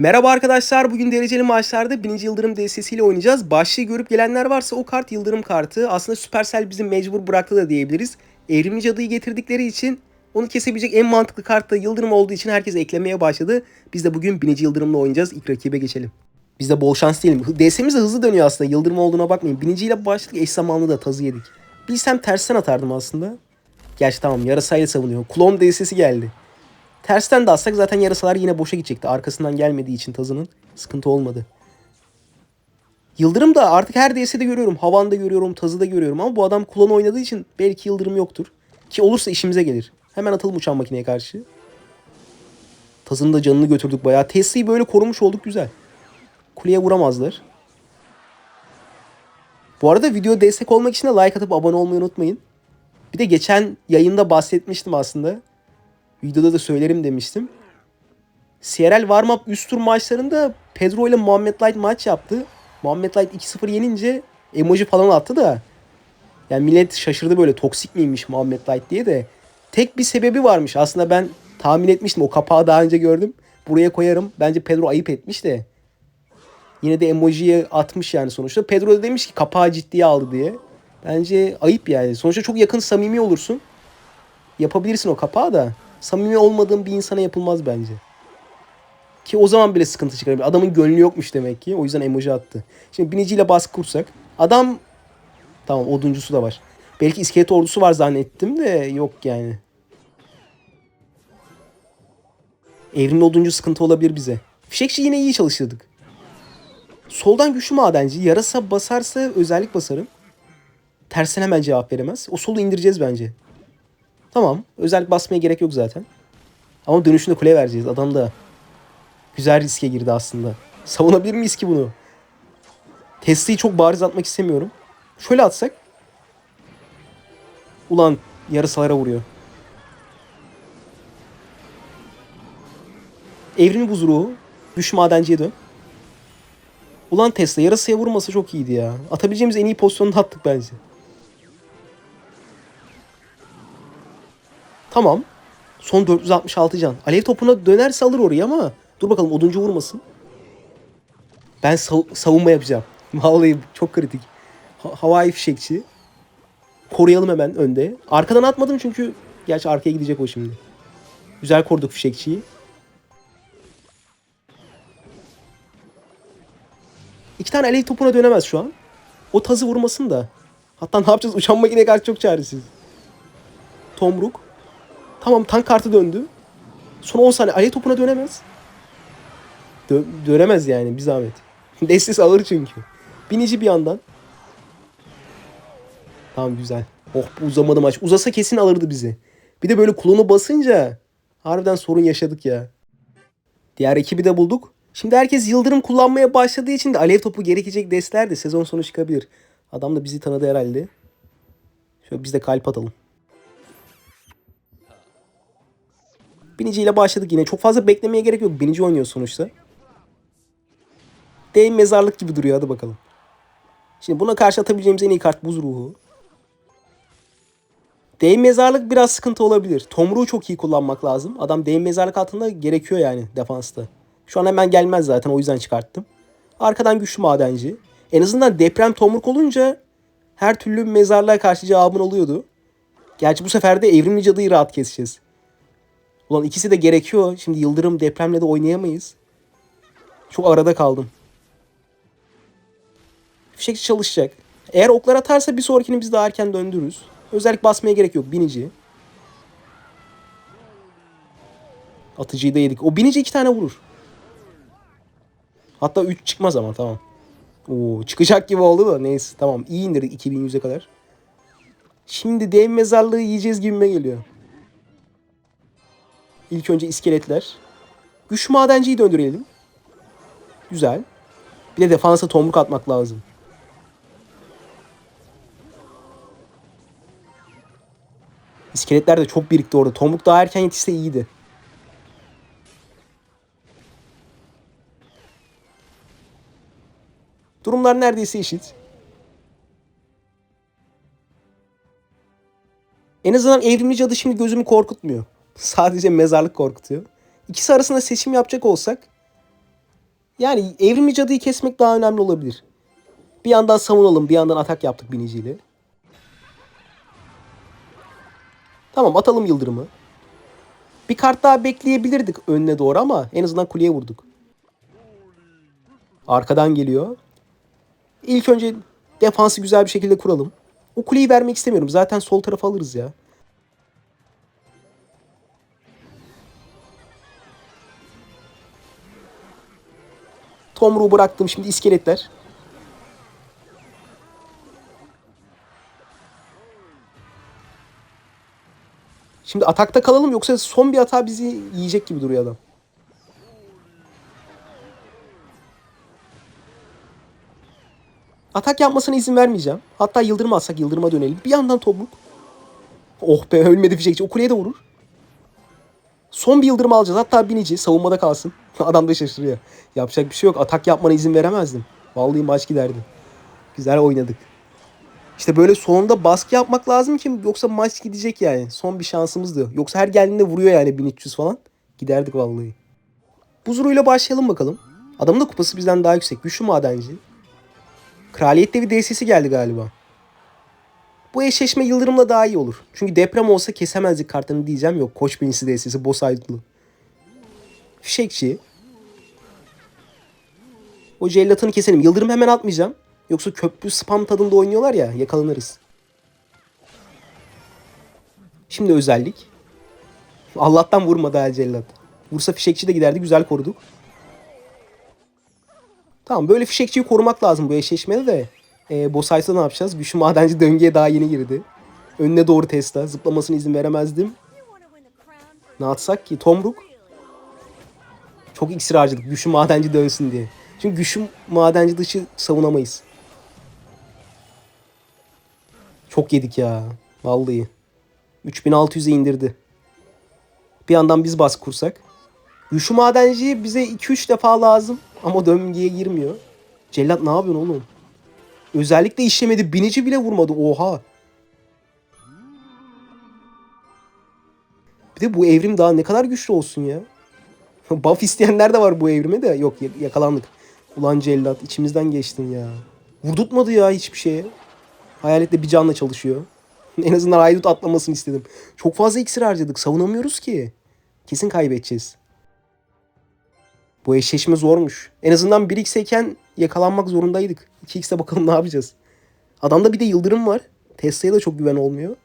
Merhaba arkadaşlar. Bugün dereceli maçlarda 1. Yıldırım DSS ile oynayacağız. Başlığı görüp gelenler varsa o kart Yıldırım kartı. Aslında Supercell bizi mecbur bıraktı da diyebiliriz. Evrimci Cadı'yı getirdikleri için onu kesebilecek en mantıklı kart da Yıldırım olduğu için herkes eklemeye başladı. Biz de bugün 1. Yıldırım'la oynayacağız. İlk rakibe geçelim. Biz de bol şans diyelim. DS'miz de hızlı dönüyor aslında. Yıldırım olduğuna bakmayın. 1. ile başladık. Eş zamanlı da tazı yedik. Bilsem tersten atardım aslında. Gerçi tamam yarasayla savunuyor. Klon DS'si geldi. Tersten de atsak zaten yarasalar yine boşa gidecekti. Arkasından gelmediği için tazının sıkıntı olmadı. Yıldırım da artık her DS'de görüyorum. Havan'da görüyorum, tazıda görüyorum ama bu adam kullan oynadığı için belki Yıldırım yoktur. Ki olursa işimize gelir. Hemen atalım uçan makineye karşı. Tazının da canını götürdük bayağı. Tesla'yı böyle korumuş olduk güzel. Kuleye vuramazlar. Bu arada video destek olmak için de like atıp abone olmayı unutmayın. Bir de geçen yayında bahsetmiştim aslında. Videoda da söylerim demiştim. CRL Warm-Up üst tur maçlarında Pedro ile Muhammed Light maç yaptı. Muhammed Light 2-0 yenince emoji falan attı da. Yani millet şaşırdı böyle toksik miymiş Muhammed Light diye de. Tek bir sebebi varmış. Aslında ben tahmin etmiştim. O kapağı daha önce gördüm. Buraya koyarım. Bence Pedro ayıp etmiş de. Yine de emojiye atmış yani sonuçta. Pedro da demiş ki kapağı ciddiye aldı diye. Bence ayıp yani. Sonuçta çok yakın samimi olursun. Yapabilirsin o kapağı da. Samimi olmadığın bir insana yapılmaz bence. Ki o zaman bile sıkıntı çıkarabilir. Adamın gönlü yokmuş demek ki. O yüzden emoji attı. Şimdi biniciyle baskı kursak. Adam tamam oduncusu da var. Belki iskelet ordusu var zannettim de yok yani. Evrimli oduncu sıkıntı olabilir bize. Fişekçi yine iyi çalıştırdık. Soldan güçlü madenci. Yarasa basarsa özellik basarım. Tersen hemen cevap veremez. O solu indireceğiz bence. Tamam. Özellik basmaya gerek yok zaten. Ama dönüşünde kule vereceğiz. Adam da güzel riske girdi aslında. Savunabilir miyiz ki bunu? Tesla'yı çok bariz atmak istemiyorum. Şöyle atsak. Ulan yarısalara vuruyor. Evrim buzruğu. Düş madenciye dön. Ulan Tesla yarasaya vurması çok iyiydi ya. Atabileceğimiz en iyi pozisyonu da attık bence. Tamam. Son 466 can. Alev topuna dönerse alır orayı ama dur bakalım oduncu vurmasın. Ben sav- savunma yapacağım. Vallahi çok kritik. Ha- havai fişekçi. Koruyalım hemen önde. Arkadan atmadım çünkü gerçi arkaya gidecek o şimdi. Güzel koruduk fişekçiyi. İki tane alev topuna dönemez şu an. O tazı vurmasın da. Hatta ne yapacağız? Uçan makine karşı çok çaresiz. Tomruk. Tamam tank kartı döndü. Son 10 saniye alev topuna dönemez. Dö- dönemez yani bir zahmet. Destis alır çünkü. Binici bir yandan. Tamam güzel. Oh uzamadı maç. Uzasa kesin alırdı bizi. Bir de böyle kulunu basınca harbiden sorun yaşadık ya. Diğer ekibi de bulduk. Şimdi herkes yıldırım kullanmaya başladığı için de alev topu gerekecek destler de sezon sonu çıkabilir. Adam da bizi tanıdı herhalde. Şöyle biz de kalp atalım. Biniciyle başladık yine. Çok fazla beklemeye gerek yok. Binici oynuyor sonuçta. Dev mezarlık gibi duruyor. Hadi bakalım. Şimdi buna karşı atabileceğimiz en iyi kart buz ruhu. Dev mezarlık biraz sıkıntı olabilir. Tomruğu çok iyi kullanmak lazım. Adam dev mezarlık altında gerekiyor yani defansta. Şu an hemen gelmez zaten o yüzden çıkarttım. Arkadan güçlü madenci. En azından deprem tomruk olunca her türlü mezarlığa karşı cevabın oluyordu. Gerçi bu sefer de evrimli cadıyı rahat keseceğiz. Ulan ikisi de gerekiyor. Şimdi yıldırım depremle de oynayamayız. Çok arada kaldım. Fişekçi çalışacak. Eğer oklar atarsa bir sonrakini biz daha erken döndürürüz. Özellik basmaya gerek yok. Binici. Atıcıyı da yedik. O binici iki tane vurur. Hatta 3 çıkmaz ama tamam. Oo, çıkacak gibi oldu da neyse tamam iyi indirdik 2100'e kadar. Şimdi dev mezarlığı yiyeceğiz gibime geliyor. İlk önce iskeletler. Güç madenciyi döndürelim. Güzel. Bir de defansa tomruk atmak lazım. İskeletler de çok birikti orada. Tomruk daha erken yetişse iyiydi. Durumlar neredeyse eşit. En azından evrimli cadı şimdi gözümü korkutmuyor. Sadece mezarlık korkutuyor. İkisi arasında seçim yapacak olsak Yani evrimli cadıyı kesmek daha önemli olabilir. Bir yandan savunalım, bir yandan atak yaptık biniciyle. Tamam atalım yıldırımı. Bir kart daha bekleyebilirdik önüne doğru ama en azından kuleye vurduk. Arkadan geliyor. İlk önce defansı güzel bir şekilde kuralım. O kuleyi vermek istemiyorum. Zaten sol tarafa alırız ya. Tomruğu bıraktım şimdi iskeletler. Şimdi atakta kalalım yoksa son bir hata bizi yiyecek gibi duruyor adam. Atak yapmasına izin vermeyeceğim. Hatta yıldırım atsak yıldırıma dönelim. Bir yandan topluk. Oh be ölmedi fişekçi. O kuleye de vurur. Son bir yıldırım alacağız. Hatta binici savunmada kalsın. Adam da şaşırıyor. Yapacak bir şey yok. Atak yapmana izin veremezdim. Vallahi maç giderdi. Güzel oynadık. İşte böyle sonunda baskı yapmak lazım ki yoksa maç gidecek yani. Son bir şansımızdı. Yoksa her geldiğinde vuruyor yani 1300 falan. Giderdik vallahi. Buzuruyla başlayalım bakalım. Adamın da kupası bizden daha yüksek. Güçlü madenci. Kraliyette bir DS'si geldi galiba. Bu eşleşme Yıldırım'la daha iyi olur. Çünkü deprem olsa kesemezdik kartını diyeceğim. Yok koç binisi DS'si boss aydınlı. Fişekçi. O cellatını keselim. Yıldırım hemen atmayacağım. Yoksa köprü spam tadında oynuyorlar ya yakalanırız. Şimdi özellik. Allah'tan vurmadı ha cellat. Vursa fişekçi de giderdi. Güzel koruduk. Tamam böyle fişekçiyi korumak lazım bu eşleşmede de. E, Bosaysa ne yapacağız? Güçlü madenci döngüye daha yeni girdi. Önüne doğru Tesla. Zıplamasına izin veremezdim. Ne atsak ki? Tomruk. Çok iksir harcadık. Güçlü madenci dönsün diye. Çünkü güçlü madenci dışı savunamayız. Çok yedik ya. Vallahi. 3600'e indirdi. Bir yandan biz bas kursak. Güçlü madenci bize 2-3 defa lazım. Ama döngüye girmiyor. Cellat ne yapıyorsun oğlum? Özellikle işlemedi. Binici bile vurmadı. Oha. Bir de bu evrim daha ne kadar güçlü olsun ya. Buff isteyenler de var bu evrime de. Yok yakalandık. Ulan cellat içimizden geçtin ya. Vurdurtmadı ya hiçbir şeye. Hayaletle bir canla çalışıyor. en azından haydut atlamasını istedim. Çok fazla iksir harcadık. Savunamıyoruz ki. Kesin kaybedeceğiz. Bu eşleşme zormuş. En azından 1x'eyken yakalanmak zorundaydık. 2x'e bakalım ne yapacağız. Adamda bir de yıldırım var. Tesla'ya da çok güven olmuyor.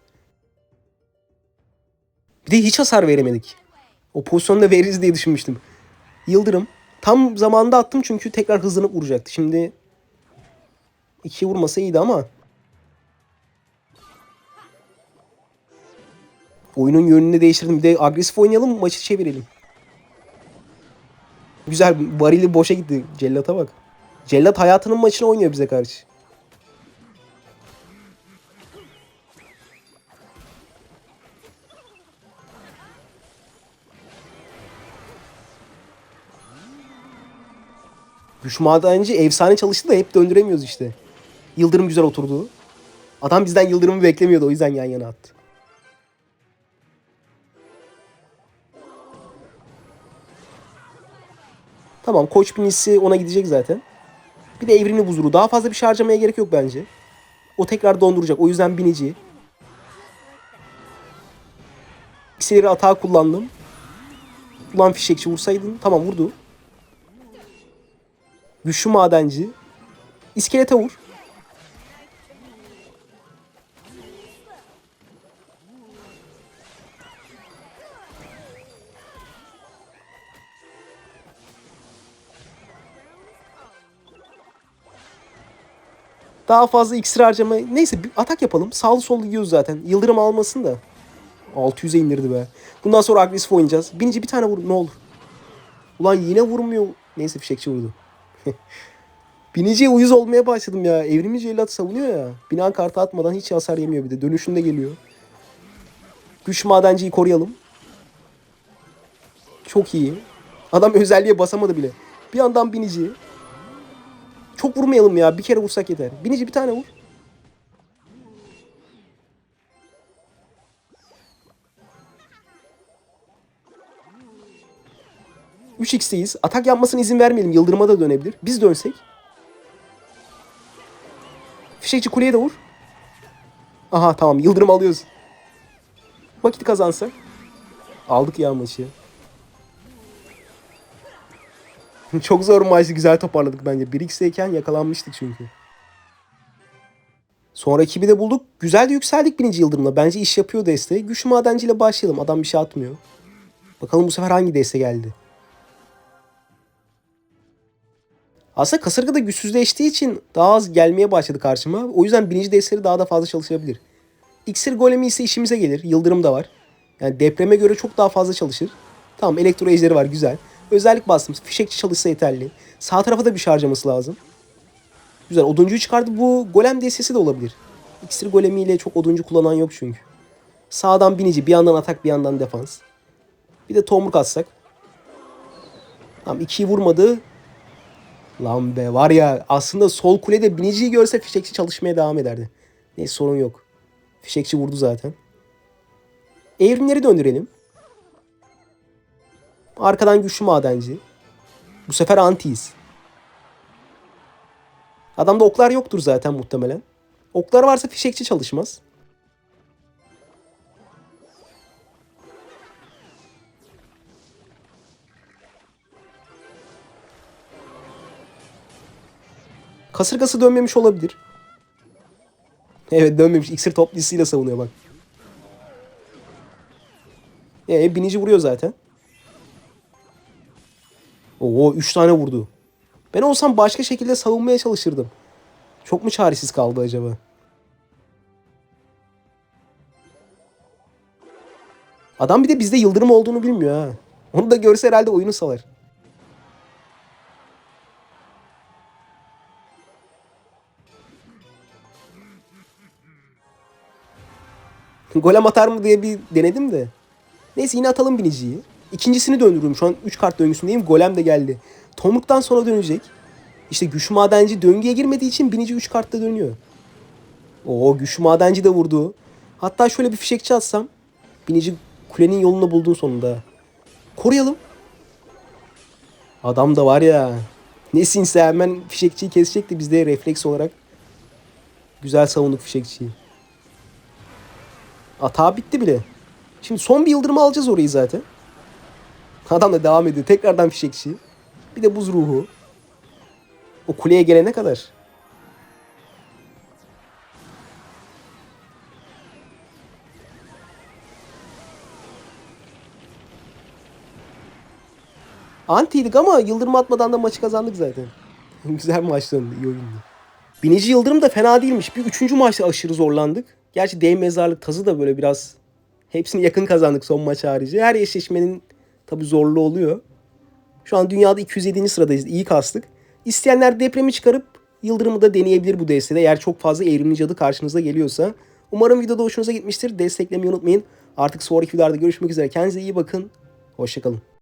Bir de hiç hasar veremedik. O pozisyonda veririz diye düşünmüştüm. Yıldırım. Tam zamanında attım çünkü tekrar hızlanıp vuracaktı. Şimdi iki vurmasa iyiydi ama oyunun yönünü değiştirdim. Bir de agresif oynayalım maçı çevirelim. Güzel varili boşa gitti. Cellat'a bak. Cellat hayatının maçını oynuyor bize karşı. Güç madenci efsane çalıştı da hep döndüremiyoruz işte. Yıldırım güzel oturdu. Adam bizden yıldırımı beklemiyordu o yüzden yan yana attı. Tamam koç binisi ona gidecek zaten. Bir de evrimli buzuru. Daha fazla bir şey harcamaya gerek yok bence. O tekrar donduracak. O yüzden binici. İksirleri atağa kullandım. Ulan fişekçi vursaydın. Tamam vurdu. Güçlü madenci. İskelete vur. Daha fazla iksir harcama. Neyse bir atak yapalım. Sağlı sollu gidiyoruz zaten. Yıldırım almasın da. 600'e indirdi be. Bundan sonra agresif oynayacağız. Binici bir tane vur ne olur. Ulan yine vurmuyor. Neyse fişekçi vurdu. Biniciye uyuz olmaya başladım ya. Evrimi cellat savunuyor ya. Bina kartı atmadan hiç hasar yemiyor bir de. Dönüşünde geliyor. Güç madenciyi koruyalım. Çok iyi. Adam özelliğe basamadı bile. Bir yandan binici. Çok vurmayalım ya. Bir kere vursak yeter. Binici bir tane vur. 3x'teyiz. Atak yapmasına izin vermeyelim. Yıldırıma da dönebilir. Biz dönsek. Fişekçi kuleye de vur. Aha tamam yıldırım alıyoruz. Vakit kazansak. Aldık ya maçı. Çok zor maçtı. Güzel toparladık bence. 1x'teyken yakalanmıştık çünkü. Sonra ekibi de bulduk. Güzel de yükseldik birinci yıldırımla. Bence iş yapıyor deste. Güçlü madenciyle başlayalım. Adam bir şey atmıyor. Bakalım bu sefer hangi deste geldi. Aslında kasırga da güçsüzleştiği için daha az gelmeye başladı karşıma. O yüzden birinci desteleri daha da fazla çalışabilir. İksir golemi ise işimize gelir. Yıldırım da var. Yani depreme göre çok daha fazla çalışır. Tamam elektro ejderi var güzel. Özellik bastım. Fişekçi çalışsa yeterli. Sağ tarafa da bir harcaması lazım. Güzel. Oduncuyu çıkardı. Bu golem destesi de olabilir. İksir golemiyle çok oduncu kullanan yok çünkü. Sağdan binici. Bir yandan atak bir yandan defans. Bir de tomruk atsak. Tamam ikiyi vurmadı. Lan be var ya aslında sol kulede biniciyi görse fişekçi çalışmaya devam ederdi. Neyse sorun yok. Fişekçi vurdu zaten. Evrimleri döndürelim. Arkadan güçlü madenci. Bu sefer antiyiz. Adamda oklar yoktur zaten muhtemelen. Oklar varsa fişekçi çalışmaz. Kasırgası dönmemiş olabilir. Evet dönmemiş. İksir toplusuyla savunuyor bak. Ee, binici vuruyor zaten. Oo 3 tane vurdu. Ben olsam başka şekilde savunmaya çalışırdım. Çok mu çaresiz kaldı acaba? Adam bir de bizde yıldırım olduğunu bilmiyor ha. Onu da görse herhalde oyunu salar. Golem atar mı diye bir denedim de. Neyse yine atalım biniciyi. İkincisini döndürüyorum. Şu an 3 kart döngüsündeyim. Golem de geldi. Tomruk'tan sonra dönecek. İşte güçlü madenci döngüye girmediği için binici 3 kartta dönüyor. Oo güçlü madenci de vurdu. Hatta şöyle bir fişekçi atsam. Binici kulenin yolunu bulduğu sonunda. Koruyalım. Adam da var ya. Ne sinse hemen fişekçiyi kesecekti biz de refleks olarak. Güzel savunduk fişekçiyi. Atağı bitti bile. Şimdi son bir yıldırımı alacağız orayı zaten. Adam da devam ediyor. Tekrardan fişekçi. Bir de buz ruhu. O kuleye gelene kadar. Antiydik ama yıldırım atmadan da maçı kazandık zaten. Güzel maç döndü. iyi oyundu. Binici Yıldırım da fena değilmiş. Bir üçüncü maçta aşırı zorlandık. Gerçi dev mezarlık tazı da böyle biraz hepsini yakın kazandık son maç harici. Her eşleşmenin tabi zorlu oluyor. Şu an dünyada 207. sıradayız. İyi kastık. İsteyenler depremi çıkarıp Yıldırım'ı da deneyebilir bu destede. Eğer çok fazla evrimli cadı karşınıza geliyorsa. Umarım videoda hoşunuza gitmiştir. Desteklemeyi unutmayın. Artık sonraki videolarda görüşmek üzere. Kendinize iyi bakın. Hoşçakalın.